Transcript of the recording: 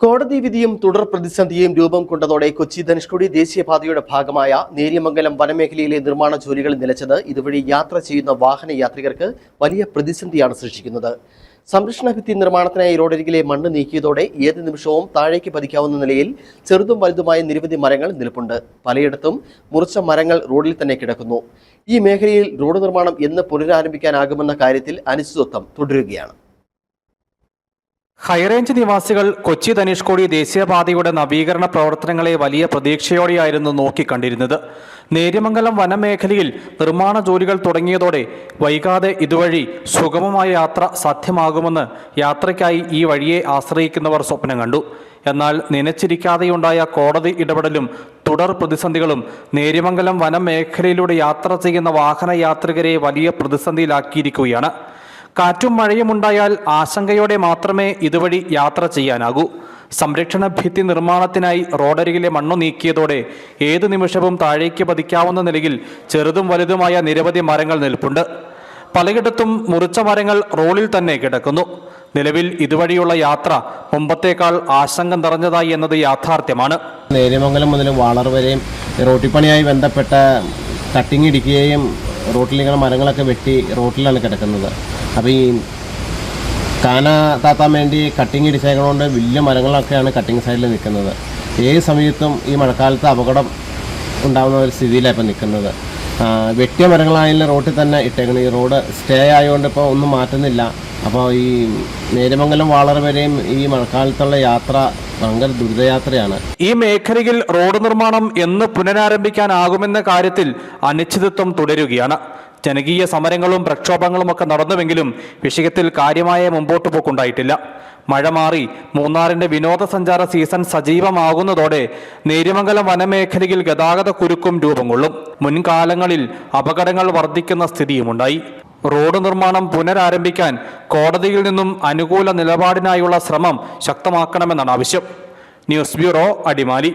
കോടതി വിധിയും തുടർ പ്രതിസന്ധിയും രൂപം കൊണ്ടതോടെ കൊച്ചി ധനുഷ്കോടി ദേശീയപാതയുടെ ഭാഗമായ നേര്യമംഗലം വനമേഖലയിലെ നിർമ്മാണ ജോലികൾ നിലച്ചത് ഇതുവഴി യാത്ര ചെയ്യുന്ന വാഹന യാത്രികർക്ക് വലിയ പ്രതിസന്ധിയാണ് സൃഷ്ടിക്കുന്നത്. സംരക്ഷണ ഭിത്തി നിർമ്മാണത്തിനായി റോഡരികിലെ മണ്ണ് നീക്കിയതോടെ ഏത് നിമിഷവും താഴേക്ക് പതിക്കാവുന്ന നിലയിൽ ചെറുതും വലുതുമായ നിരവധി മരങ്ങൾ നിൽപ്പുണ്ട്. പലയിടത്തും മുറിച്ച മരങ്ങൾ റോഡിൽ തന്നെ കിടക്കുന്നു. ഈ മേഖലയിൽ റോഡ് നിർമ്മാണം എന്ന് പുനരാരംഭിക്കാനാകുമെന്ന കാര്യത്തിൽ അനിശ്ചിതത്വം തുടരുകയാണ്. ഹൈറേഞ്ച് നിവാസികൾ കൊച്ചി ധനുഷ്കോടി ദേശീയപാതയുടെ നവീകരണ പ്രവർത്തനങ്ങളെ വലിയ പ്രതീക്ഷയോടെയായിരുന്നു നോക്കിക്കണ്ടിരുന്നത്. നേര്യമംഗലം വനമേഖലയിൽ നിർമ്മാണ ജോലികൾ തുടങ്ങിയതോടെ വൈകാതെ ഇതുവഴി സുഗമമായ യാത്ര സാധ്യമാകുമെന്ന് യാത്രയ്ക്കായി ഈ വഴിയെ ആശ്രയിക്കുന്നവർ സ്വപ്നം കണ്ടു. എന്നാൽ നനച്ചിരിക്കാതെയുണ്ടായ കോടതി ഇടപെടലും തുടർ പ്രതിസന്ധികളും നേര്യമംഗലം വനമേഖലയിലൂടെ യാത്ര ചെയ്യുന്ന വാഹന യാത്രികരെ വലിയ പ്രതിസന്ധിയിലാക്കിയിരിക്കുകയാണ്. കാറ്റും മഴയും ഉണ്ടായാൽ ആശങ്കയോടെ മാത്രമേ ഇതുവഴി യാത്ര ചെയ്യാനാകൂ. സംരക്ഷണ ഭിത്തി നിർമ്മാണത്തിനായി റോഡരികിലെ മണ്ണു നീക്കിയതോടെ ഏതു നിമിഷവും താഴേക്ക് പതിക്കാവുന്ന നിലയിൽ ചെറുതും വലുതുമായ നിരവധി മരങ്ങൾ നിൽപ്പുണ്ട്. പലയിടത്തും മുറിച്ച മരങ്ങൾ റോഡിൽ തന്നെ കിടക്കുന്നു. നിലവിൽ ഇതുവഴിയുള്ള യാത്ര മുമ്പത്തേക്കാൾ ആശങ്ക നിറഞ്ഞതായി എന്നത് യാഥാർത്ഥ്യമാണ്. നേര്യമംഗലം മുതൽ വാളർ വരെയും റോട്ടിപ്പണിയായി ബന്ധപ്പെട്ട കട്ടിങ് ഇടിക്കുകയും റോട്ടിലിങ്ങനെ മരങ്ങളൊക്കെ വെട്ടി റോട്ടിലാണ് കിടക്കുന്നത്. അപ്പോൾ ഈ കാന താത്താൻ വേണ്ടി കട്ടിങ് ഇടിച്ചേക്കണോണ്ട് വലിയ മരങ്ങളൊക്കെയാണ് കട്ടിങ് സൈഡിൽ നിൽക്കുന്നത് ഏത് സമയത്തും ഈ മഴക്കാലത്ത് അപകടം ഉണ്ടാകുന്ന ഒരു സ്ഥിതിയിലാണ് ഇപ്പോൾ നിൽക്കുന്നത് വെട്ടിയ മരങ്ങളായാലും റോഡിൽ തന്നെ ഇട്ടേക്കണം. ഈ റോഡ് സ്റ്റേ ആയതുകൊണ്ട് ഇപ്പോൾ ഒന്നും മാറ്റുന്നില്ല. അപ്പോൾ ഈ നേരമംഗലം വാളർ വരെയും ഈ മഴക്കാലത്തുള്ള യാത്ര ഭയങ്കര ദുരിതയാത്രയാണ്. ഈ മേഖലയിൽ റോഡ് നിർമ്മാണം എന്ന് പുനരാരംഭിക്കാനാകുമെന്ന കാര്യത്തിൽ അനിശ്ചിതത്വം തുടരുകയാണ്. ജനകീയ സമരങ്ങളും പ്രക്ഷോഭങ്ങളും ഒക്കെ നടന്നുവെങ്കിലും വിഷയത്തിൽ കാര്യമായ മുമ്പോട്ട് പോക്കുണ്ടായിട്ടില്ല. മഴ മാറി മൂന്നാറിന്റെ വിനോദസഞ്ചാര സീസൺ സജീവമാകുന്നതോടെ നേര്യമംഗലം വനമേഖലയിൽ ഗതാഗത കുരുക്കും രൂപം കൊള്ളും മുൻകാലങ്ങളിൽ അപകടങ്ങൾ വർദ്ധിക്കുന്ന സ്ഥിതിയുമുണ്ടായി. റോഡ് നിർമ്മാണം പുനരാരംഭിക്കാൻ കോടതിയിൽ നിന്നും അനുകൂല നിലപാടിനായുള്ള ശ്രമം ശക്തമാക്കണമെന്നാണ് ആവശ്യം. News bureau Adimali.